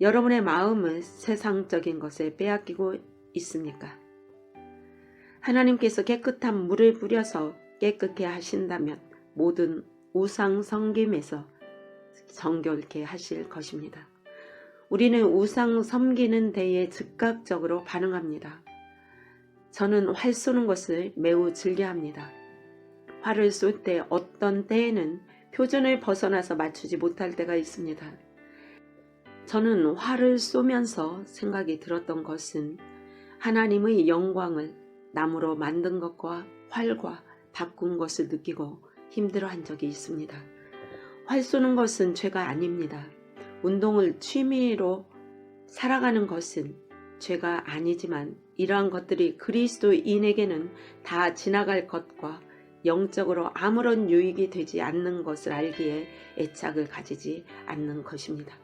여러분의 마음을 세상적인 것에 빼앗기고 있습니까? 하나님께서 깨끗한 물을 뿌려서 깨끗게 하신다면 모든 우상 섬김에서 정결케 하실 것입니다. 우리는 우상 섬기는 데에 즉각적으로 반응합니다. 저는 활 쏘는 것을 매우 즐겨합니다. 활을 쏠 때 어떤 때에는 표준을 벗어나서 맞추지 못할 때가 있습니다. 저는 활을 쏘면서 생각이 들었던 것은 하나님의 영광을 나무로 만든 것과 활과 바꾼 것을 느끼고 힘들어 한 적이 있습니다. 활 쏘는 것은 죄가 아닙니다. 운동을 취미로 살아가는 것은 죄가 아니지만 이러한 것들이 그리스도인에게는 다 지나갈 것과 영적으로 아무런 유익이 되지 않는 것을 알기에 애착을 가지지 않는 것입니다.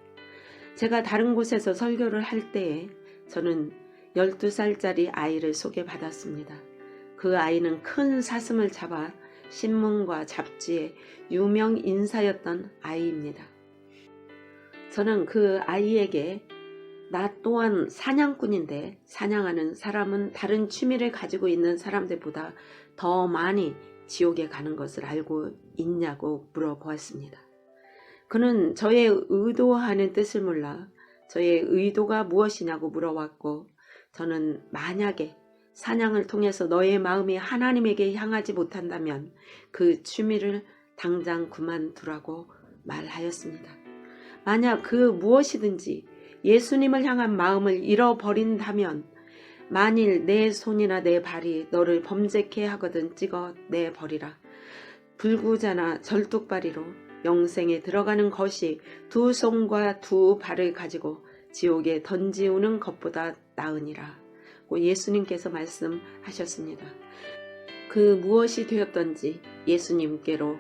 제가 다른 곳에서 설교를 할 때에 저는 12살짜리 아이를 소개받았습니다. 그 아이는 큰 사슴을 잡아 신문과 잡지에 유명 인사였던 아이입니다. 저는 그 아이에게 나 또한 사냥꾼인데 사냥하는 사람은 다른 취미를 가지고 있는 사람들보다 더 많이 지옥에 가는 것을 알고 있냐고 물어보았습니다. 그는 저의 의도하는 뜻을 몰라 저의 의도가 무엇이냐고 물어왔고 저는 만약에 사냥을 통해서 너의 마음이 하나님에게 향하지 못한다면 그 취미를 당장 그만두라고 말하였습니다. 만약 그 무엇이든지 예수님을 향한 마음을 잃어버린다면 만일 내 손이나 내 발이 너를 범죄케 하거든 찍어 내버리라. 불구자나 절뚝발이로 영생에 들어가는 것이 두 손과 두 발을 가지고 지옥에 던지우는 것보다 나으니라. 예수님께서 말씀하셨습니다. 그 무엇이 되었던지 예수님께로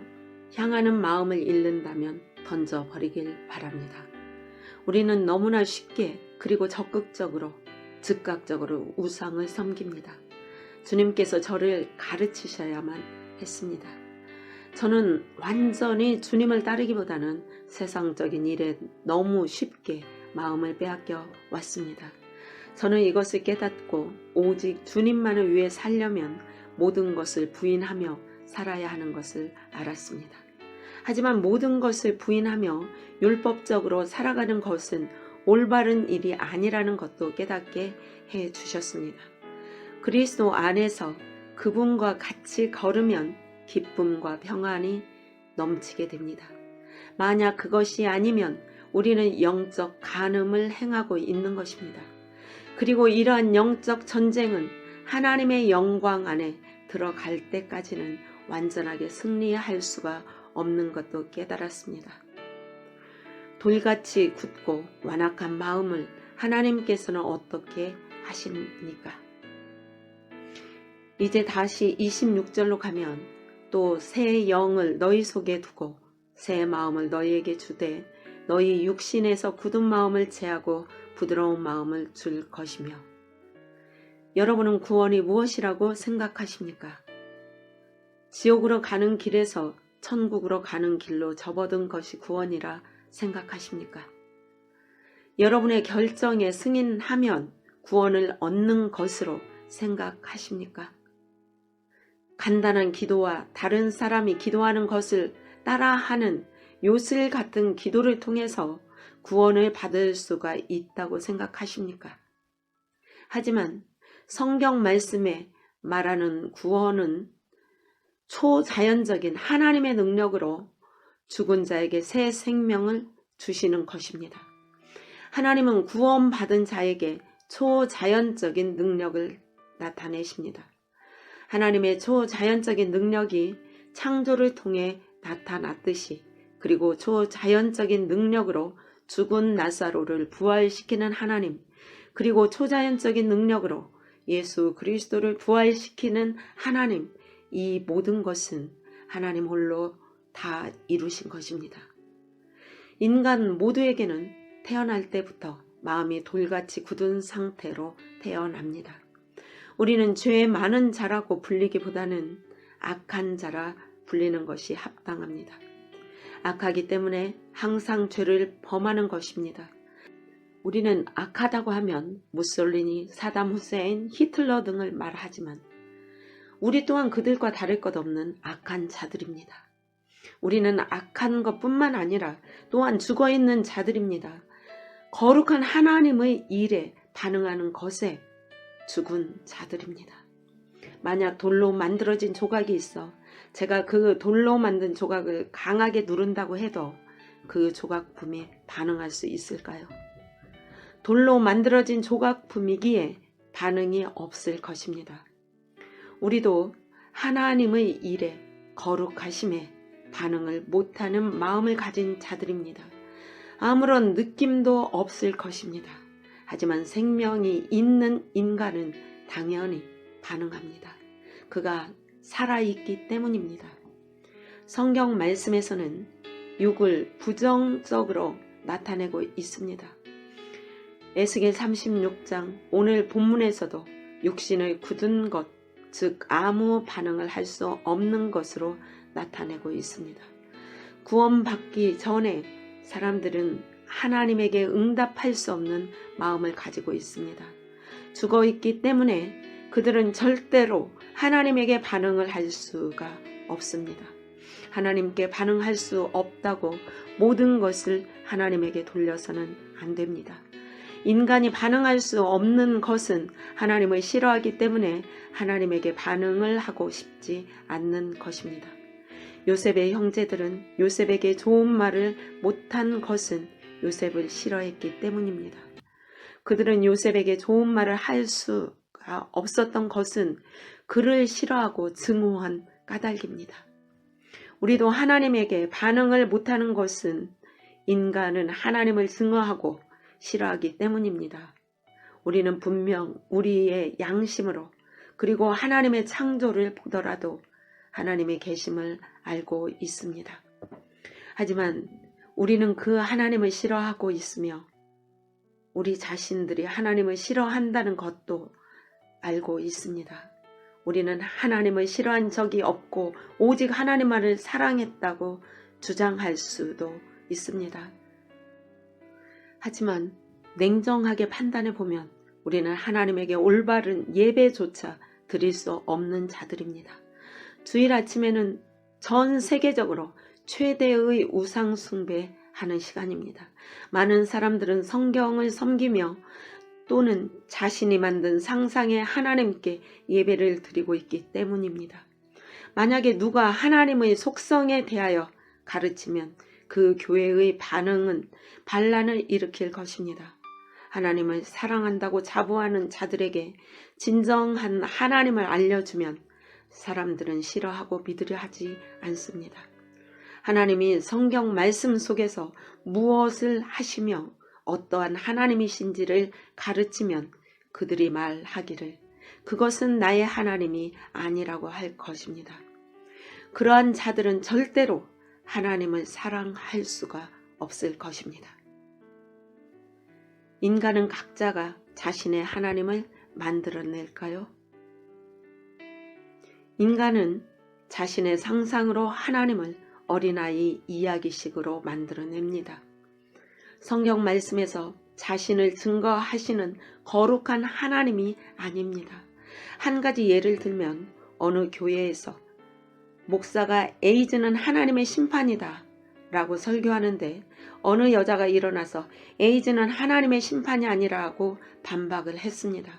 향하는 마음을 잃는다면 던져버리길 바랍니다. 우리는 너무나 쉽게 그리고 적극적으로 즉각적으로 우상을 섬깁니다. 주님께서 저를 가르치셔야만 했습니다. 저는 완전히 주님을 따르기보다는 세상적인 일에 너무 쉽게 마음을 빼앗겨 왔습니다. 저는 이것을 깨닫고 오직 주님만을 위해 살려면 모든 것을 부인하며 살아야 하는 것을 알았습니다. 하지만 모든 것을 부인하며 율법적으로 살아가는 것은 올바른 일이 아니라는 것도 깨닫게 해 주셨습니다. 그리스도 안에서 그분과 같이 걸으면 기쁨과 평안이 넘치게 됩니다. 만약 그것이 아니면 우리는 영적 간음을 행하고 있는 것입니다. 그리고 이러한 영적 전쟁은 하나님의 영광 안에 들어갈 때까지는 완전하게 승리할 수가 없는 것도 깨달았습니다. 돌같이 굳고 완악한 마음을 하나님께서는 어떻게 하십니까? 이제 다시 26절로 가면 또 새 영을 너희 속에 두고 새 마음을 너희에게 주되 너희 육신에서 굳은 마음을 제하고 부드러운 마음을 줄 것이며 여러분은 구원이 무엇이라고 생각하십니까? 지옥으로 가는 길에서 천국으로 가는 길로 접어든 것이 구원이라 생각하십니까? 여러분의 결정에 승인하면 구원을 얻는 것으로 생각하십니까? 간단한 기도와 다른 사람이 기도하는 것을 따라하는 요술 같은 기도를 통해서 구원을 받을 수가 있다고 생각하십니까? 하지만 성경 말씀에 말하는 구원은 초자연적인 하나님의 능력으로 죽은 자에게 새 생명을 주시는 것입니다. 하나님은 구원받은 자에게 초자연적인 능력을 나타내십니다. 하나님의 초자연적인 능력이 창조를 통해 나타났듯이 그리고 초자연적인 능력으로 죽은 나사로를 부활시키는 하나님 그리고 초자연적인 능력으로 예수 그리스도를 부활시키는 하나님 이 모든 것은 하나님 홀로 다 이루신 것입니다. 인간 모두에게는 태어날 때부터 마음이 돌같이 굳은 상태로 태어납니다. 우리는 죄 많은 자라고 불리기보다는 악한 자라 불리는 것이 합당합니다. 악하기 때문에 항상 죄를 범하는 것입니다. 우리는 악하다고 하면 무솔리니, 사담 후세인, 히틀러 등을 말하지만 우리 또한 그들과 다를 것 없는 악한 자들입니다. 우리는 악한 것뿐만 아니라 또한 죽어 있는 자들입니다. 거룩한 하나님의 일에 반응하는 것에 죽은 자들입니다. 만약 돌로 만들어진 조각이 있어 제가 그 돌로 만든 조각을 강하게 누른다고 해도 그 조각품에 반응할 수 있을까요? 돌로 만들어진 조각품이기에 반응이 없을 것입니다. 우리도 하나님의 일에 거룩하심에 반응을 못하는 마음을 가진 자들입니다. 아무런 느낌도 없을 것입니다. 하지만 생명이 있는 인간은 당연히 반응합니다. 그가 살아있기 때문입니다. 성경 말씀에서는 육을 부정적으로 나타내고 있습니다. 에스겔 36장 오늘 본문에서도 육신의 굳은 것, 즉 아무 반응을 할 수 없는 것으로 나타내고 있습니다. 구원받기 전에 사람들은 하나님에게 응답할 수 없는 마음을 가지고 있습니다. 죽어 있기 때문에 그들은 절대로 하나님에게 반응을 할 수가 없습니다. 하나님께 반응할 수 없다고 모든 것을 하나님에게 돌려서는 안 됩니다. 인간이 반응할 수 없는 것은 하나님을 싫어하기 때문에 하나님에게 반응을 하고 싶지 않는 것입니다. 요셉의 형제들은 요셉에게 좋은 말을 못한 것은 요셉을 싫어했기 때문입니다. 그들은 요셉에게 좋은 말을 할 수가 없었던 것은 그를 싫어하고 증오한 까닭입니다. 우리도 하나님에게 반응을 못하는 것은 인간은 하나님을 증오하고 싫어하기 때문입니다. 우리는 분명 우리의 양심으로 그리고 하나님의 창조를 보더라도 하나님의 계심을 알고 있습니다. 하지만 우리는 그 하나님을 싫어하고 있으며 우리 자신들이 하나님을 싫어한다는 것도 알고 있습니다. 우리는 하나님을 싫어한 적이 없고 오직 하나님만을 사랑했다고 주장할 수도 있습니다. 하지만 냉정하게 판단해 보면 우리는 하나님에게 올바른 예배조차 드릴 수 없는 자들입니다. 주일 아침에는 전 세계적으로 최대의 우상 숭배하는 시간입니다. 많은 사람들은 성경을 섬기며 또는 자신이 만든 상상의 하나님께 예배를 드리고 있기 때문입니다. 만약에 누가 하나님의 속성에 대하여 가르치면 그 교회의 반응은 반란을 일으킬 것입니다. 하나님을 사랑한다고 자부하는 자들에게 진정한 하나님을 알려주면 사람들은 싫어하고 믿으려 하지 않습니다. 하나님이 성경 말씀 속에서 무엇을 하시며 어떠한 하나님이신지를 가르치면 그들이 말하기를 그것은 나의 하나님이 아니라고 할 것입니다. 그러한 자들은 절대로 하나님을 사랑할 수가 없을 것입니다. 인간은 각자가 자신의 하나님을 만들어낼까요? 인간은 자신의 상상으로 하나님을 어린아이 이야기식으로 만들어냅니다. 성경 말씀에서 자신을 증거하시는 거룩한 하나님이 아닙니다. 한 가지 예를 들면 어느 교회에서 목사가 에이즈는 하나님의 심판이다 라고 설교하는데 어느 여자가 일어나서 에이즈는 하나님의 심판이 아니라고 반박을 했습니다.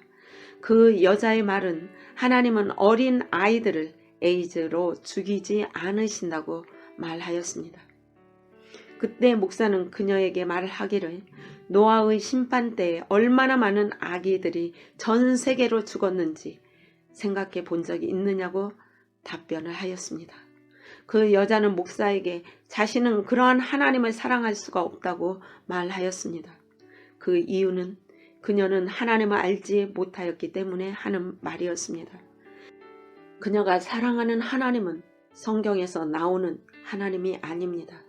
그 여자의 말은 하나님은 어린 아이들을 에이즈로 죽이지 않으신다고 말하였습니다. 그때 목사는 그녀에게 말하기를 노아의 심판 때에 얼마나 많은 아기들이 전 세계로 죽었는지 생각해 본 적이 있느냐고 답변을 하였습니다. 그 여자는 목사에게 자신은 그러한 하나님을 사랑할 수가 없다고 말하였습니다. 그 이유는 그녀는 하나님을 알지 못하였기 때문에 하는 말이었습니다. 그녀가 사랑하는 하나님은 성경에서 나오는 하나님이 아닙니다.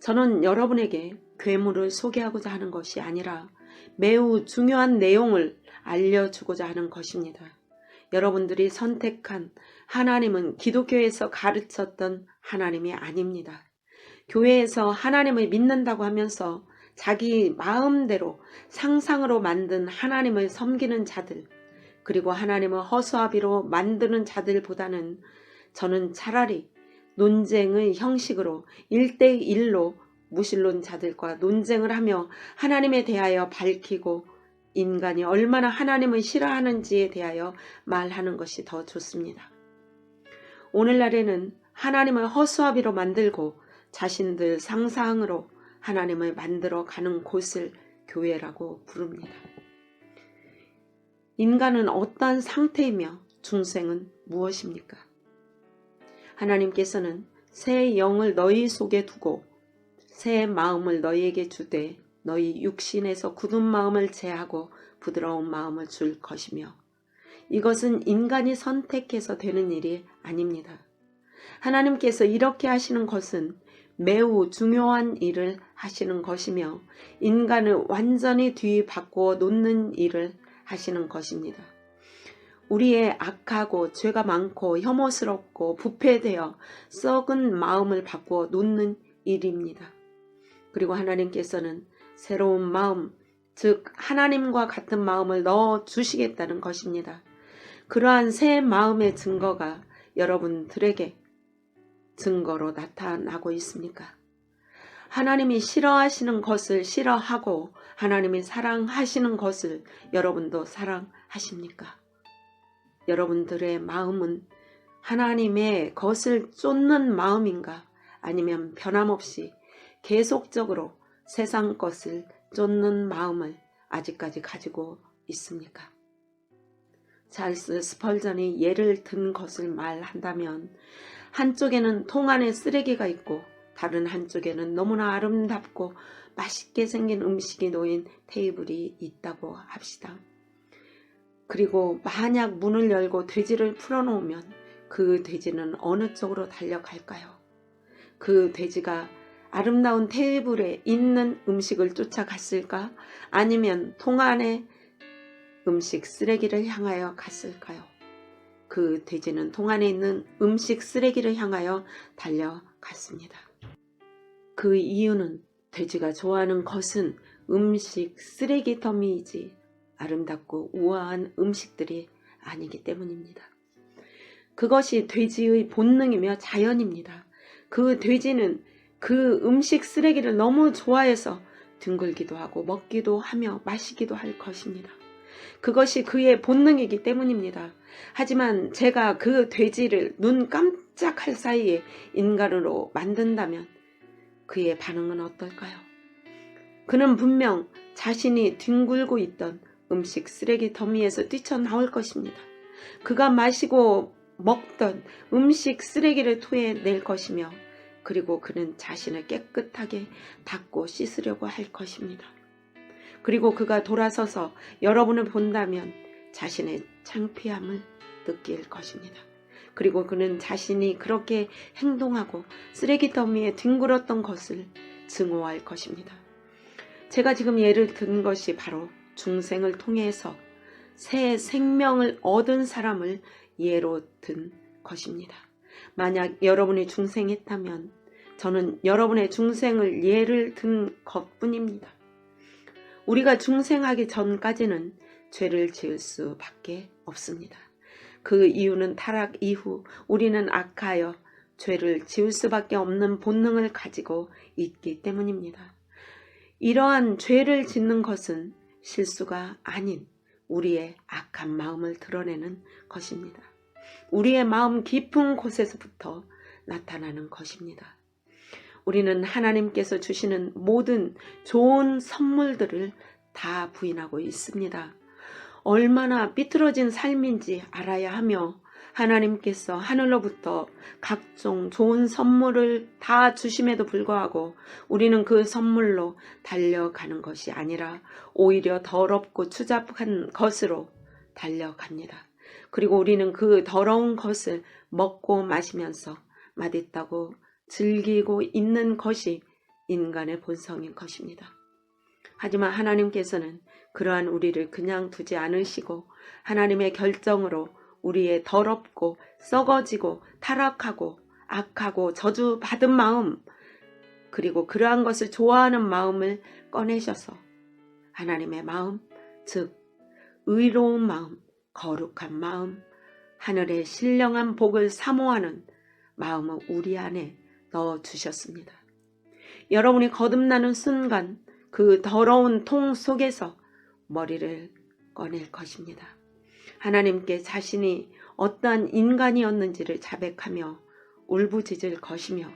저는 여러분에게 괴물을 소개하고자 하는 것이 아니라 매우 중요한 내용을 알려주고자 하는 것입니다. 여러분들이 선택한 하나님은 기독교에서 가르쳤던 하나님이 아닙니다. 교회에서 하나님을 믿는다고 하면서 자기 마음대로 상상으로 만든 하나님을 섬기는 자들, 그리고 하나님을 허수아비로 만드는 자들보다는 저는 차라리 논쟁의 형식으로 1대1로 무신론자들과 논쟁을 하며 하나님에 대하여 밝히고 인간이 얼마나 하나님을 싫어하는지에 대하여 말하는 것이 더 좋습니다. 오늘날에는 하나님을 허수아비로 만들고 자신들 상상으로 하나님을 만들어 가는 곳을 교회라고 부릅니다. 인간은 어떠한 상태이며 중생은 무엇입니까? 하나님께서는 새 영을 너희 속에 두고 새 마음을 너희에게 주되 너희 육신에서 굳은 마음을 제하고 부드러운 마음을 줄 것이며 이것은 인간이 선택해서 되는 일이 아닙니다. 하나님께서 이렇게 하시는 것은 매우 중요한 일을 하시는 것이며 인간을 완전히 뒤바꾸어 놓는 일을 하시는 것입니다. 우리의 악하고 죄가 많고 혐오스럽고 부패되어 썩은 마음을 바꾸어 놓는 일입니다. 그리고 하나님께서는 새로운 마음, 즉 하나님과 같은 마음을 넣어 주시겠다는 것입니다. 그러한 새 마음의 증거가 여러분들에게 증거로 나타나고 있습니까? 하나님이 싫어하시는 것을 싫어하고 하나님이 사랑하시는 것을 여러분도 사랑하십니까? 여러분들의 마음은 하나님의 것을 쫓는 마음인가? 아니면 변함없이 계속적으로 세상 것을 쫓는 마음을 아직까지 가지고 있습니까? 찰스 스펄전이 예를 든 것을 말한다면 한쪽에는 통 안에 쓰레기가 있고 다른 한쪽에는 너무나 아름답고 맛있게 생긴 음식이 놓인 테이블이 있다고 합시다. 그리고 만약 문을 열고 돼지를 풀어놓으면 그 돼지는 어느 쪽으로 달려갈까요? 그 돼지가 아름다운 테이블에 있는 음식을 쫓아갔을까? 아니면 통 안에 음식 쓰레기를 향하여 갔을까요? 그 돼지는 통 안에 있는 음식 쓰레기를 향하여 달려갔습니다. 그 이유는 돼지가 좋아하는 것은 음식 쓰레기 더미이지 아름답고 우아한 음식들이 아니기 때문입니다. 그것이 돼지의 본능이며 자연입니다. 그 돼지는 그 음식 쓰레기를 너무 좋아해서 둥글기도 하고 먹기도 하며 마시기도 할 것입니다. 그것이 그의 본능이기 때문입니다. 하지만 제가 그 돼지를 눈 깜짝할 사이에 인간으로 만든다면 그의 반응은 어떨까요? 그는 분명 자신이 뒹굴고 있던 음식 쓰레기 더미에서 뛰쳐나올 것입니다. 그가 마시고 먹던 음식 쓰레기를 토해낼 것이며 그리고 그는 자신을 깨끗하게 닦고 씻으려고 할 것입니다. 그리고 그가 돌아서서 여러분을 본다면 자신의 창피함을 느낄 것입니다. 그리고 그는 자신이 그렇게 행동하고 쓰레기 더미에 뒹굴었던 것을 증오할 것입니다. 제가 지금 예를 든 것이 바로 중생을 통해서 새 생명을 얻은 사람을 예로 든 것입니다. 만약 여러분이 중생했다면 저는 여러분의 중생을 예를 든 것뿐입니다. 우리가 중생하기 전까지는 죄를 지을 수밖에 없습니다. 그 이유는 타락 이후 우리는 악하여 죄를 지을 수밖에 없는 본능을 가지고 있기 때문입니다. 이러한 죄를 짓는 것은 실수가 아닌 우리의 악한 마음을 드러내는 것입니다. 우리의 마음 깊은 곳에서부터 나타나는 것입니다. 우리는 하나님께서 주시는 모든 좋은 선물들을 다 부인하고 있습니다. 얼마나 삐뚤어진 삶인지 알아야 하며 하나님께서 하늘로부터 각종 좋은 선물을 다 주심에도 불구하고 우리는 그 선물로 달려가는 것이 아니라 오히려 더럽고 추잡한 것으로 달려갑니다. 그리고 우리는 그 더러운 것을 먹고 마시면서 맛있다고 즐기고 있는 것이 인간의 본성인 것입니다. 하지만 하나님께서는 그러한 우리를 그냥 두지 않으시고 하나님의 결정으로 우리의 더럽고 썩어지고 타락하고 악하고 저주받은 마음 그리고 그러한 것을 좋아하는 마음을 꺼내셔서 하나님의 마음, 즉 의로운 마음, 거룩한 마음, 하늘의 신령한 복을 사모하는 마음을 우리 안에 넣어 주셨습니다. 여러분이 거듭나는 순간 그 더러운 통 속에서 머리를 꺼낼 것입니다. 하나님께 자신이 어떠한 인간이었는지를 자백하며 울부짖을 것이며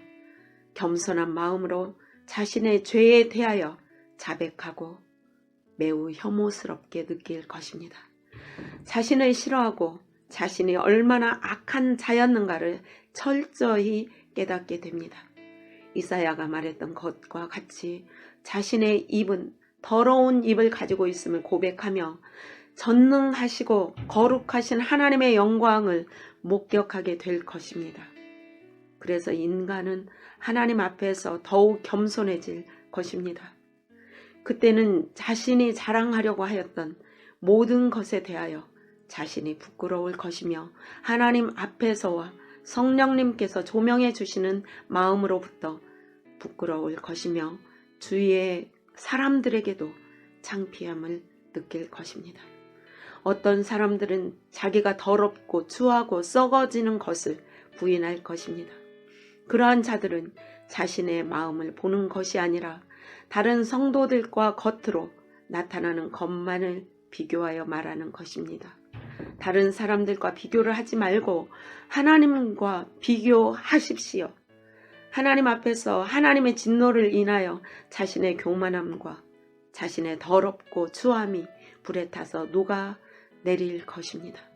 겸손한 마음으로 자신의 죄에 대하여 자백하고 매우 혐오스럽게 느낄 것입니다. 자신을 싫어하고 자신이 얼마나 악한 자였는가를 철저히 깨닫게 됩니다. 이사야가 말했던 것과 같이 자신의 입은 더러운 입을 가지고 있음을 고백하며 전능하시고 거룩하신 하나님의 영광을 목격하게 될 것입니다. 그래서 인간은 하나님 앞에서 더욱 겸손해질 것입니다. 그때는 자신이 자랑하려고 하였던 모든 것에 대하여 자신이 부끄러울 것이며 하나님 앞에서와 성령님께서 조명해 주시는 마음으로부터 부끄러울 것이며 주위의 사람들에게도 창피함을 느낄 것입니다. 어떤 사람들은 자기가 더럽고 추하고 썩어지는 것을 부인할 것입니다. 그러한 자들은 자신의 마음을 보는 것이 아니라 다른 성도들과 겉으로 나타나는 것만을 비교하여 말하는 것입니다. 다른 사람들과 비교를 하지 말고 하나님과 비교하십시오. 하나님 앞에서 하나님의 진노를 인하여 자신의 교만함과 자신의 더럽고 추함이 불에 타서 녹아 내릴 것입니다.